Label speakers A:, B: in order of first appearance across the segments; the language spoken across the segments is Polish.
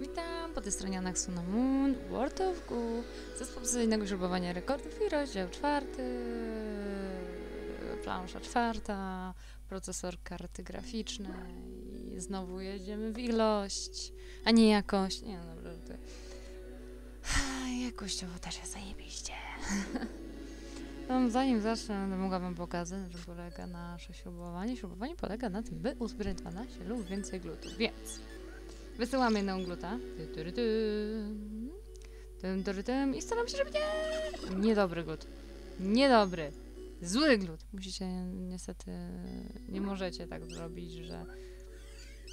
A: Witam, po tej stronie Anaxuna Moon, World of Goo, zespół sesyjnego śrubowania rekordów i rozdział czwarty, plansza czwarta, procesor karty graficznej i znowu jedziemy w ilość, a nie jakość. Nie, no dobra, to... Jakościowo też jest zajebiście. No, zanim zacznę, mogła wam pokazać, że polega nasze śrubowanie. Śrubowanie polega na tym, by uzbierać 12 lub więcej glutów, więc wysyłamy jedną gluta. I staram się, żeby nie... Niedobry glut. Niedobry. Zły glut. Musicie, niestety, nie możecie tak zrobić, że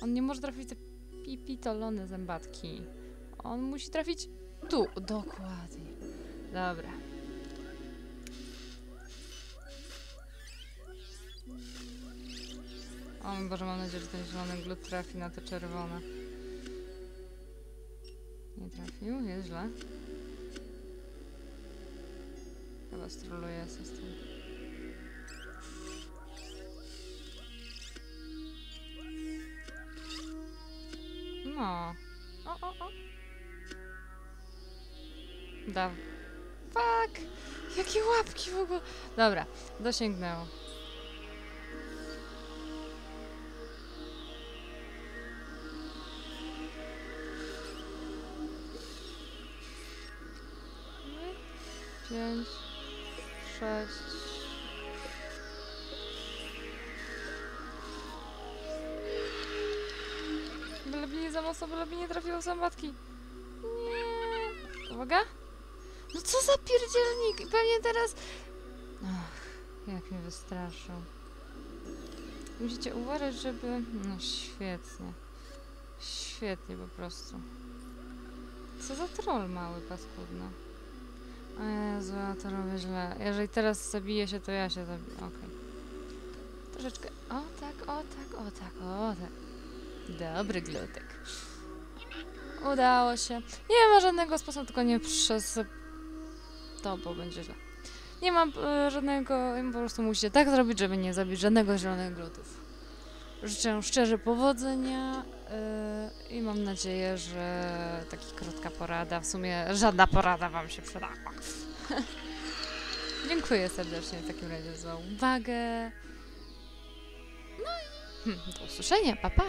A: on nie może trafić te pipitolone zębatki. On musi trafić tu. Dokładnie. Dobra. O Boże, mam nadzieję, że ten zielony glut trafi na te czerwone. Nie trafił, jest źle. Chyba stroluje system. No. O, o, o. Da. Fuck! Jakie łapki w ogóle. Dobra, dosięgnęło. Pięć, sześć. Byleby nie za mocno, byleby nie trafiło zębatki. Nie. Uwaga. No co za pierdzielnik. Pewnie teraz... Ach, jak mnie wystraszył. Musicie uważać, żeby... No świetnie. Świetnie po prostu. Co za troll mały, paskudny. O Jezu, ja to robię źle. Jeżeli teraz zabiję się, to ja się zabiję. Okej. Troszeczkę. O tak, o tak, o tak, o tak. Dobry glutek. Udało się. Nie ma żadnego sposobu, tylko nie przez to, bo będzie źle. Nie mam e, żadnego, po prostu musicie tak zrobić, żeby nie zabić żadnego zielonych glutów. Życzę szczerze powodzenia yy, i mam nadzieję, że taka krótka porada, w sumie żadna porada Wam się przydała. Dziękuję serdecznie w takim razie za uwagę. No i hmm, do usłyszenia, pa pa!